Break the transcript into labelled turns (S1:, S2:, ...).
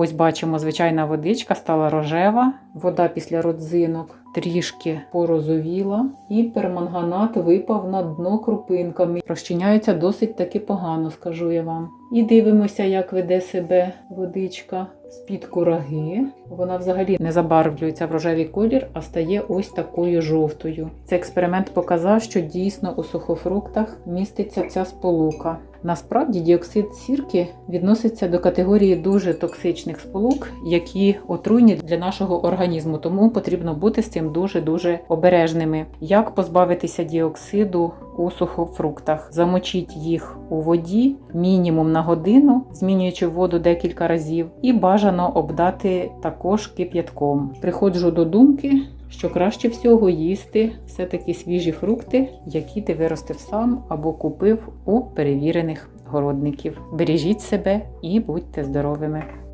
S1: Ось бачимо, звичайна водичка стала рожева, вода після родзинок трішки порозовіла, і перманганат випав на дно крупинками. Розчиняється досить таки погано, скажу я вам. І дивимося, як веде себе водичка з-під кураги. Вона взагалі не забарвлюється в рожевий колір, а стає ось такою жовтою. Цей експеримент показав, що дійсно у сухофруктах міститься ця сполука. Насправді діоксид сірки відноситься до категорії дуже токсичних сполук, які отруйні для нашого організму, тому потрібно бути з цим дуже-дуже обережними. Як позбавитися діоксиду у сухофруктах? Замочіть їх у воді мінімум на годину, змінюючи воду декілька разів, і бажано обдати також кип'ятком. Приходжу до думки. Що краще всього їсти все-таки свіжі фрукти, які ти виростив сам або купив у перевірених городників. Бережіть себе і будьте здоровими!